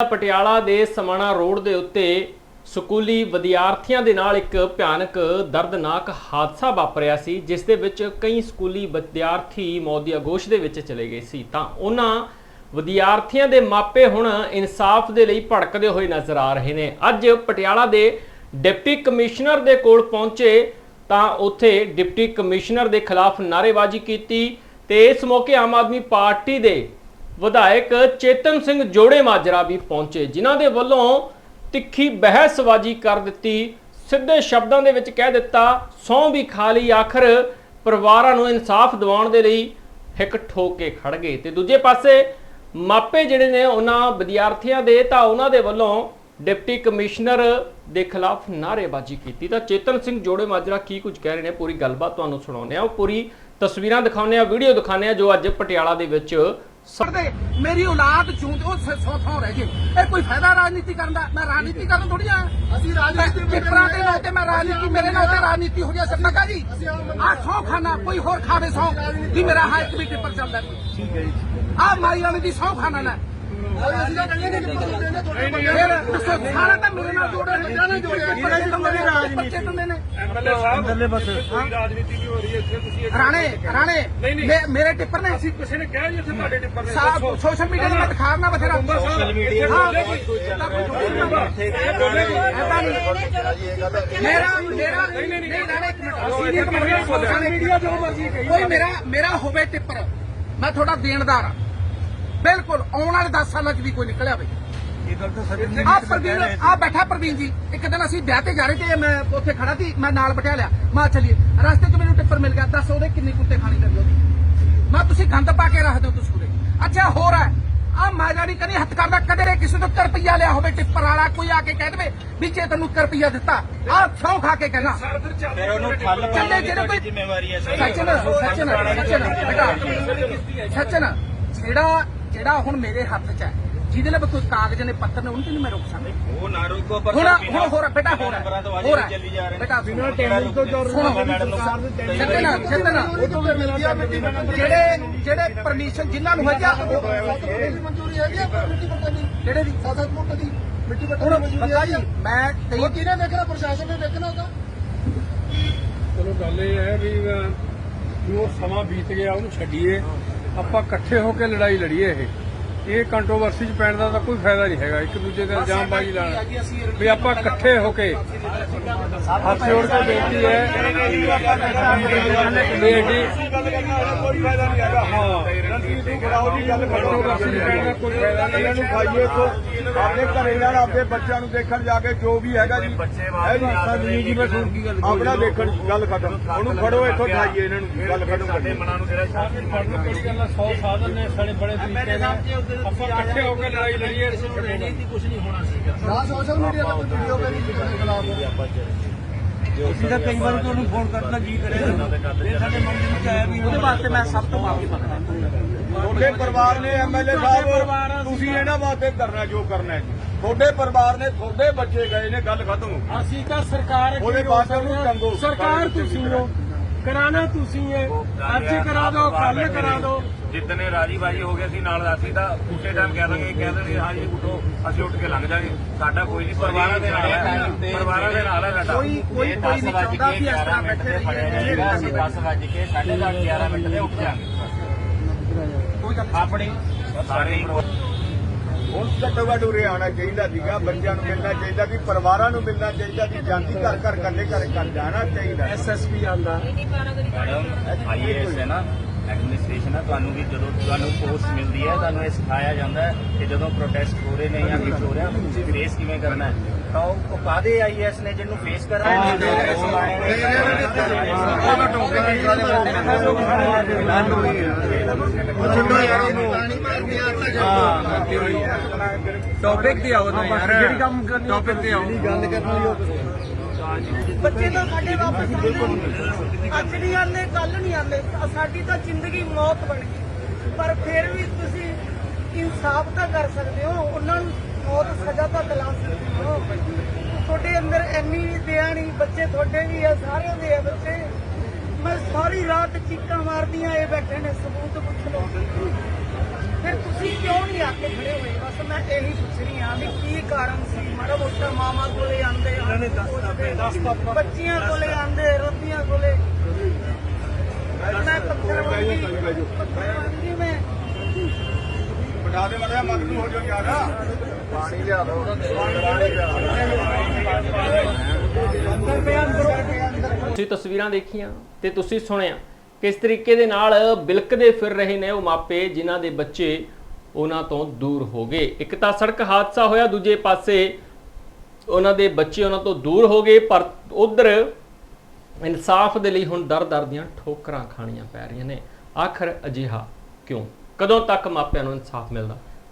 ਪਟਿਆਲਾ ਦੇ ਸਮਾਣਾ ਰੋਡ ਦੇ ਉੱਤੇ ਸਕੂਲੀ ਵਿਦਿਆਰਥੀਆਂ ਦੇ ਨਾਲ ਇੱਕ ਭਿਆਨਕ ਦਰਦਨਾਕ ਹਾਦਸਾ ਵਾਪਰਿਆ ਸੀ, ਜਿਸ ਦੇ ਵਿੱਚ ਕਈ ਸਕੂਲੀ ਵਿਦਿਆਰਥੀ ਮੌਤ ਦੀ ਆਗੋਸ਼ ਦੇ ਵਿੱਚ ਚਲੇ ਗਏ ਸੀ। ਤਾਂ ਉਹਨਾਂ ਵਿਦਿਆਰਥੀਆਂ ਦੇ ਮਾਪੇ ਹੁਣ ਇਨਸਾਫ ਦੇ ਲਈ ਭੜਕਦੇ ਹੋਏ ਨਜ਼ਰ ਆ ਰਹੇ ਨੇ। ਅੱਜ ਪਟਿਆਲਾ ਦੇ ਡਿਪਟੀ ਕਮਿਸ਼ਨਰ ਦੇ ਕੋਲ ਪਹੁੰਚੇ ਤਾਂ ਉੱਥੇ ਡਿਪਟੀ ਕਮਿਸ਼ਨਰ ਦੇ ਖਿਲਾਫ ਨਾਅਰੇਬਾਜ਼ੀ ਕੀਤੀ ਤੇ ਇਸ ਮੌਕੇ ਆਮ ਆਦਮੀ ਪਾਰਟੀ ਦੇ ਵਿਧਾਇਕ ਚੇਤਨ ਸਿੰਘ ਜੋੜੇ ਮਾਜਰਾ ਵੀ ਪਹੁੰਚੇ, ਜਿਨ੍ਹਾਂ ਦੇ ਵੱਲੋਂ ਤਿੱਖੀ ਬਹਿਸਬਾਜ਼ੀ ਕਰ ਦਿੱਤੀ। ਸਿੱਧੇ ਸ਼ਬਦਾਂ ਦੇ ਵਿੱਚ ਕਹਿ ਦਿੱਤਾ, ਸੌਂ ਵੀ ਖਾ ਲਈ, ਆਖਰ ਪਰਿਵਾਰਾਂ ਨੂੰ ਇਨਸਾਫ ਦਿਵਾਉਣ ਦੇ ਲਈ ਹਿੱਕ ਠੋਕ ਕੇ ਖੜ ਗਏ। ਤੇ ਦੂਜੇ ਪਾਸੇ ਮਾਪੇ ਜਿਹੜੇ ਨੇ ਉਹਨਾਂ ਵਿਦਿਆਰਥੀਆਂ ਦੇ, ਤਾਂ ਉਹਨਾਂ ਦੇ ਵੱਲੋਂ ਡਿਪਟੀ ਕਮਿਸ਼ਨਰ ਦੇ ਖਿਲਾਫ ਨਾਅਰੇਬਾਜ਼ੀ ਕੀਤੀ। ਤਾਂ ਚੇਤਨ ਸਿੰਘ ਜੋੜੇ ਮਾਜਰਾ ਕੀ ਕੁਝ ਕਹਿ ਰਹੇ ਨੇ? ਪੂਰੀ ਗੱਲਬਾਤ ਤੁਹਾਨੂੰ ਸੁਣਾਉਂਦੇ ਆ ਉਹ ਪੂਰੀ ਤਸਵੀਰਾਂ ਦਿਖਾਉਂਦੇ ਆ ਵੀਡੀਓ ਦਿਖਾਉਂਦੇ ਆ ਜੋ ਅੱਜ ਪਟਿਆਲਾ ਦੇ ਵਿੱਚ ਕਰਦੇ ਮੇਰੀ ਔਲਾਦ ਚੂੰਦ ਉਹ ਸ- ਸੌ ਥਾਂ ਰਹਿ ਗਏ ਇਹ ਕੋਈ ਫਾਇਦਾ ਰਾਜਨੀਤੀ ਕਰਨ ਦਾ? ਮੈਂ ਰਾਜਨੀਤੀ ਕਰਨ ਥੋੜੀ ਆ। ਅਸੀਂ ਰਾਜਨੀਤੀ ਪੇਪਰਾਂ ਦੇ ਨਾਂ ਤੇ ਮੈਂ ਰਾਜਨੀਤੀ ਮੇਰੇ ਨਾਂ ਤੇ ਰਾਜਨੀਤੀ ਹੋ ਗਿਆ ਸੱਤਾ ਜੀ। ਆ ਸੌ ਖਾਣਾ ਕੋਈ ਹੋਰ ਖਾਵੇ ਸੌ। ਵੀ ਮੇਰਾ ਹਾਂ ਇੱਕ ਵੀ ਪੇਪਰ ਚੱਲਦਾ। ਠੀਕ ਹੈ ਜੀ। ਆ ਮਾਈ ਵਾਲੇ ਦੀ ਸੌ ਖਾਣਾ ਨਾ। ਫਿਰ ਦੱਸੋ ਖਾਣਾ ਤਾਂ ਮੇਰੇ ਨਾਲ ਜੋੜਿਆ ਬੱਚਾ ਨੇ ਜੋੜਿਆ ਬੱਚੇ ਤਾਂ ਮੇਰੇ ਬੱਚੇ ਤਾਂ ਨੇ ਐਮਐਲਏ ਸਾਹਿਬ ਥੱਲੇ ਬਸ ਕੋਈ ਰਾਜਨੀਤੀ ਨਹੀਂ ਹੋ ਰਹੀ ਹੈ ਇੱਥੇ ਤੁਸੀਂ ਇੱਕ- ਰਾਣੇ ਰਾਣੇ ਨਹੀਂ, ਨਹੀਂ। ਮੇ- ਮੇਰੇ ਟਿੱਪਰ ਨੇ ਅਸੀਂ ਕਿਸੇ ਨੇ ਕਿਹਾ ਜੀ ਇੱਥੇ ਤੁਹਾਡੇ ਟਿੱਪਰ ਨੇ ਸਾਬ ਦੱਸੋ। ਸੋਸ਼ਲ ਮੀਡੀਆ ਤੇ ਮੈਂ ਦਿਖਾਉਣਾ ਬਥੇਰਾ ਸੋਸ਼ਲ ਮੀਡੀਆ ਹਾਂ ਤੇ ਏਦਾਂ ਕੋਈ ਜ਼ਰੂਰੀ ਨਹੀਂ ਹੁੰਦਾ। ਇਹ ਬੋਲੇਗੀ ਏਦਾਂ ਨਹੀਂ। ਮੇਰਾ ਮੇਰਾ ਨਹੀਂ ਨਹੀਂ ਨਹੀਂ ਰਾਣੇ ਇੱਕ ਮਿੰਟ ਅਸੀਂ ਨਹੀਂ ਕਮਾਂਗੇ ਸੋਸ਼ਲ ਮੀਡੀਆ ਜੋ ਮਰਜ਼ੀ ਕਹੀ ਕੋਈ ਮੇਰਾ ਮੇਰਾ ਹੋਵੇ ਟਿੱਪਰ ਮੈਂ ਤੁਹਾਡਾ ਦੇਣਦਾਰ ਹਾਂ ਬਿਲਕੁਲ ਆਉਣ ਵਾਲੇ 10 ਸਾਲਾਂ 'ਚ ਵੀ ਕੋਈ ਨਿਕਲਿਆ ਬਈ ਆ ਪ੍ਰਵੀਨ ਆ ਬੈਠਾ ਪ੍ਰਵੀਨ ਜੀ। ਇੱਕ ਦਿਨ ਅਸੀਂ ਵਿਆਹ ਤੇ ਜਾ ਰਹੇ ਤੇ ਮੈਂ ਉੱਥੇ ਖੜਾ ਸੀ ਮੈਂ ਨਾਲ ਬਿਠਾ ਲਿਆ। ਮਾਂ ਚੱਲੀਏ। ਰਸਤੇ 'ਚ ਮੈਨੂੰ ਟਿੱਪਰ ਮਿਲ ਗਿਆ। ਦੱਸ ਉਹਦੇ ਕਿੰਨੀ ਕੁੱਤੇ ਖਾਣੀ ਲੱਗੀ ਉਹਦੀ। ਮੈਂ ਤੁਸੀਂ ਗੰਦ ਪਾ ਕੇ ਰੱਖ ਦਿਓ ਤੁਸੀਂ ਉਰੇ। ਅੱਛਾ ਹੋਰ ਹੈ। ਆ ਮੈਂ ਜਾਨੀ ਕਦੀ ਹੱਥ ਕਰਦਾ ਕਦੇ ਕਿਸੇ ਤੋਂ 1 ਰੁਪਿਆ ਲਿਆ ਹੋਵੇ ਟਿੱਪਰ ਵਾਲਾ ਕੋਈ ਆ ਕੇ ਕਹਿ ਦੇਵੇ ਵੀ ਜੇ ਤੈਨੂੰ 1 ਰੁਪਿਆ ਦਿੱਤਾ ਆ ਸੌ ਖਾ ਕੇ ਕਹਿਣਾ। ਫਿਰ ਉਹਨੂੰ ਠੱਲ ਚੱਲੇ ਜਿਹੜੇ ਕੋਈ ਜ਼ਿੰਮੇਵਾਰੀ ਹੈ ਸੱਚਨ ਸੱਚਨ ਸੱਚਨ। ਬੇਟਾ ਸੱਚਨ ਜਿਹੜਾ ਜਿਹੜਾ ਹੁਣ ਮੇਰੇ ਹੱਥ 'ਚ ਹੈ ਜਿਹਦੇ ਨਾਲ ਕੋਈ ਕਾਗਜ਼ ਨੇ ਪੱਤਰ ਨੇ ਉਹਨੂੰ ਤੇ ਨਹੀਂ ਮੈਂ ਰੋਕ ਸਕਦਾ ਉਹ ਨਾ ਰੋਕੋ ਪਰ ਹੁਣ ਹੁਣ ਹੋਰ ਬੇਟਾ ਹੋਰ ਹੈ ਹੋਰ ਹੈ ਚੱਲੀ ਜਾ ਰਹੇ ਬੇਟਾ ਬਿਨਾਂ ਟੈਂਡਰ ਤੋਂ ਜੋ ਸੁਣੋ ਮੈਡਮ ਨੂੰ ਸੱਜਣਾ ਸੱਜਣਾ ਜਿਹੜੇ ਜਿਹੜੇ ਪਰਮਿਸ਼ਨ ਜਿਨ੍ਹਾਂ ਨੂੰ ਹੈ ਜਾਂ ਮਨਜ਼ੂਰੀ ਹੈਗੀ ਹੈ ਮਿੱਟੀ ਪੱਟਣ ਦੀ ਜਿਹੜੇ ਦੀ 7-7 ਫੁੱਟ ਦੀ ਮਿੱਟੀ ਪੱਟਣ ਹੁਣ ਮਨਜ਼ੂਰੀ ਹੈਗੀ ਜੀ ਆ ਮੈਂ ਉਹ ਕਿਹਨੇ ਦੇਖਣਾ ਪ੍ਰਸ਼ਾਸਨ ਨੇ ਦੇਖਣਾ ਤਾਂ ਚਲੋ ਗੱਲ ਇਹ ਹੈ ਵੀ ਅਹ, ਵੀ ਉਹ ਸਮਾਂ ਬੀਤ ਗਿਆ ਉਹਨੂੰ ਛੱਡੀਏ ਆਪਾਂ ਇਕੱਠੇ ਹੋ ਕੇ ਲੜਾਈ ਲੜੀਏ ਇਹ ਇਹ ਕੰਟਰੋਵਰਸੀ 'ਚ ਪੈਣ ਦਾ ਤਾਂ ਕੋਈ ਫਾਇਦਾ ਨਹੀਂ ਹੈਗਾ ਇੱਕ ਦੂਜੇ ਦੇ ਇਲਜ਼ਾਮ ਬਾਜ਼ੀ ਲਾਣਾ ਵੀ ਆਪਾਂ ਇਕੱਠੇ ਹੋ ਕੇ ਹੱਥ ਜੋੜ ਕੇ ਬੇਨਤੀ ਹੈ ਵੀ ਕੋਈ ਫਾਇਦਾ ਨਹੀਂ ਹੈਗਾ ਹਾਂ ਉਹਦੀ ਗੱਲ ਕੰਟਰੋਵਰਸੀ ਪੈਣ ਦਾ ਕੋਈ ਫਾਇਦਾ ਨਹੀਂ ਇਹਨਾਂ ਨੂੰ ਖਾਈਏ ਤੋਂ ਆਪਣੇ ਘਰੇ ਜਾਣ ਆਪਣੇ ਬੱਚਿਆਂ ਨੂੰ ਦੇਖਣ ਜਾ ਕੇ ਜੋ ਵੀ ਹੈਗਾ ਜੀ ਹੈ ਜੀ ਜੀ ਬਸ ਹੁਣ ਕੀ ਗੱਲ ਆਪਣਾ ਦੇਖਣ ਗੱਲ ਖਤਮ ਉਹਨੂੰ ਫੜੋ ਇੱਥੋਂ ਖਾਈਏ ਇਹਨਾਂ ਨੂੰ ਗੱਲ ਖਤਮ ਸਾਡੇ ਕਰੀਏ ਮਨਾਂ ਨੂੰ ਜਿਹੜਾ ਸ਼ਾਂਤ ਪੜਨ ਕਿਹੜੀ ਗੱਲ ਆ 100 ਸਾਧਨ ਨੇ ਸਾਡੇ ਬੜੇ ਤਰੀਕੇ ਨੇ ਆਪਾਂ ਇਕੱਠੇ ਹੋ ਕੇ ਲੜਾਈ ਲੜੀਏ ਨਾ ਸੋਸ਼ਲ ਮੀਡੀਆ ਤੇ ਕੋਈ ਵੀਡੀਓ ਕਰੀ ਕਿਸੇ ਦੇ ਖਿਲਾਫ ਅਸੀਂ ਤਾਂ ਕਈ ਵਾਰ ਤੁਹਾਨੂੰ ਫੋਨ ਕਰਨ ਦਾ ਜੀ ਕਰੇ ਇਹ ਸਾਡੇ ਮਨ ਦੇ ਵਿੱਚ ਆਇਆ ਵੀ ਉਹਦੇ ਵਾਸਤੇ ਮੈਂ ਸਭ ਤੋਂ ਮਾਫੀ ਮੰਗਦਾ ਤੁਹਾਡੇ ਪਰਿਵਾਰ ਨੇ ਐਮਐਲਏ ਸਾਹਿਬ ਤੁਸੀਂ ਇਹਨਾਂ ਵਾਸਤੇ ਕਰਨਾ ਜੋ ਕਰਨਾ ਹੈ ਜੀ ਤੁਹਾਡੇ ਪਰਿਵਾਰ ਨੇ ਤੁਹਾਡੇ ਬੱਚੇ ਗਏ ਨੇ ਗੱਲ ਖਤਮ। ਅਸੀਂ ਤਾਂ ਸਰਕਾਰ ਉਹਦੇ ਬਾਅਦ। ਟੰਗੋ। ਸਰਕਾਰ ਤੁਸੀਂ ਹੋ ਕਰਾਣਾ ਤੁਸੀਂ ਹੈ ਅੱਜ ਕਰਾ ਦਿਓ ਕੱਲ ਕਰਾ ਦਿਓ। ਜਿੱਦਣ ਇਹ ਰਾਜੀਬਾਜੀ ਹੋ ਗਿਆ ਸੀ ਨਾਲ ਅਸੀਂ ਤਾਂ ਉਸੇ ਟਾਈਮ ਕਹਿ ਦਾਂਗੇ ਕਹਿ ਦੇਣਗੇ ਹਾਂ ਜੀ ਉਠੋ ਅਸੀਂ ਉੱਠ ਕੇ ਲੰਘ ਜਾਾਂਗੇ। ਸਾਡਾ ਕੋਈ ਨਹੀਂ ਪਰਿਵਾਰਾਂ ਦੇ ਨਾਲ ਹੈ। ਪਰਿਵਾਰਾਂ ਦੇ ਨਾਲ ਹੈ ਸਾਡਾ। ਕੋਈ ਕੋਈ ਕੋਈ ਨਹੀਂ ਚਾਹੁੰਦਾ ਕਿ ਇਸ ਤਰ੍ਹਾਂ ਬੈਠੇ ਰਹੀਏ। ਅਸੀਂ 10 ਵਜੇ ਕੇ 11:30 11 ਮਿੰਟ ਦੇ ਉੱਠ ਜਾਾਂਗੇ। ਆਪਣੀ ਸਾਡੀ ਹੁਣ ਘੱਟੋ ਘੱਟ ਉਰੇ ਆਉਣਾ ਚਾਹੀਦਾ ਸੀਗਾ ਬੱਚਿਆਂ ਨੂੰ ਮਿਲਣਾ ਚਾਹੀਦਾ ਸੀ ਪਰਿਵਾਰਾਂ ਨੂੰ ਮਿਲਣਾ ਚਾਹੀਦਾ ਸੀ ਜਾਂਦੀ ਘਰ ਘਰ ਕੱਲੇ ਘਰ ਕਰ ਜਾਣਾ ਚਾਹੀਦਾ। ਐਸਐਸਪੀ ਆਂਦਾ ਮੈਡਮ ਆਈਏਐਸ ਹੈ ਨਾ ਐਡਮਿਨਿਸਟ੍ਰੇਸ਼ਨ ਹੈ ਤੁਹਾਨੂੰ ਵੀ ਜਦੋਂ ਤੁਹਾਨੂੰ ਪੋਸਟ ਮਿਲਦੀ ਹੈ ਤੁਹਾਨੂੰ ਇਹ ਸਿਖਾਇਆ ਜਾਂਦਾ ਹੈ ਕਿ ਜਦੋਂ ਪ੍ਰੋਟੈਸਟ ਹੋ ਰਹੇ ਨੇ ਜਾਂ ਕੁਝ ਹੋ ਰਿਹਾ ਤੁਸੀਂ ਫੇਸ ਕਿਵੇਂ ਕਰਨਾ ਹੈ? ਤਾਂ ਉਹ ਉਹ ਕਾਦੇ ਆਈਏਐਸ ਨੇ ਜਿਹਨੂੰ ਫੇਸ ਕਰਨਾ ਟੌਪਿਕ ਤੇ ਆਓ ਨਾ ਯਾਰ ਜਿਹੜੀ ਕੰਮ ਕਰਨੀ ਟੌਪਿਕ ਤੇ ਆਓ ਬੱਚੇ ਤਾਂ ਸਾਡੇ ਵਾਪਸ ਆਉਂਦੇ ਅੱਜ ਨਹੀਂ ਆਉਂਦੇ ਕੱਲ ਨਹੀਂ ਆਉਂਦੇ ਸਾਡੀ ਤਾਂ ਜ਼ਿੰਦਗੀ ਮੌਤ ਬਣ ਗਈ ਪਰ ਫਿਰ ਵੀ ਤੁਸੀਂ ਇਨਸਾਫ ਤਾਂ ਕਰ ਸਕਦੇ ਹੋ ਉਹਨਾਂ ਨੂੰ ਮੌਤ ਸਜ਼ਾ ਤਾਂ ਦਿਲਾ ਸਕਦੇ ਹੋ। ਤੁਹਾਡੇ ਅੰਦਰ ਇੰਨੀ ਨਹੀਂ ਬੱਚੇ ਤੁਹਾਡੇ ਵੀ ਆ ਸਾਰਿਆਂ ਦੇ ਆ ਬੱਚੇ। ਮੈਂ ਸਾਰੀ ਰਾਤ ਚੀਕਾਂ ਮਾਰਦੀਆਂ ਇਹ ਬੈਠੇ ਨੇ ਸਬੂਤ ਪੁੱਛ ਲਓ। ਫਿਰ ਤੁਸੀਂ ਕਿਉਂ ਨਹੀਂ ਆ ਕੇ ਖੜੇ ਹੋਏ? ਬਸ ਮੈਂ ਇਹੀ ਪੁੱਛ ਰਹੀ ਹਾਂ ਵੀ ਕੀ ਕਾਰਨ ਸੀ? ਮਾੜਾ ਮੋਟਾ ਮਾਮਾ ਕੋਲੇ ਆਂਦੇ ਬੱਚੀਆਂ ਕੋਲੇ ਆਂਦੇ ਰੋਟੀਆਂ ਕੋਲੇ। ਮੈਂ ਪੱਥਰ ਵਾਂਗੀ ਪੱਥਰ ਵਾਂਗੀ ਮੈਂ ਬਟਾ ਦੇ ਮਰਿਆ ਮਤ ਨੂੰ ਹੋ ਜਾ ਯਾਰ। ਪਾਣੀ ਲਿਆ ਦੋ ਤੁਸੀਂ ਤਸਵੀਰਾਂ ਦੇਖੀਆਂ ਤੇ ਤੁਸੀਂ ਸੁਣਿਆ ਕਿਸ ਤਰੀਕੇ ਦੇ ਨਾਲ ਬਿਲਕਦੇ ਫਿਰ ਰਹੇ ਨੇ ਉਹ ਮਾਪੇ ਜਿਨ੍ਹਾਂ ਦੇ ਬੱਚੇ ਉਹਨਾਂ ਤੋਂ ਦੂਰ ਹੋ ਗਏ। ਇੱਕ ਤਾਂ ਸੜਕ ਹਾਦਸਾ ਹੋਇਆ ਦੂਜੇ ਪਾਸੇ ਉਹਨਾਂ ਦੇ ਬੱਚੇ ਉਹਨਾਂ ਤੋਂ ਦੂਰ ਹੋ ਗਏ ਪਰ ਉਧਰ ਇਨਸਾਫ ਦੇ ਲਈ ਹੁਣ ਦਰ-ਦਰ ਦੀਆਂ ਠੋਕਰਾਂ ਖਾਣੀਆਂ ਪੈ ਰਹੀਆਂ ਨੇ। ਆਖਰ ਅਜਿਹਾ ਕਿਉਂ? ਕਦੋਂ ਤੱਕ ਮਾਪਿਆਂ ਨੂੰ ਇਨਸਾਫ ਮਿਲਦਾ?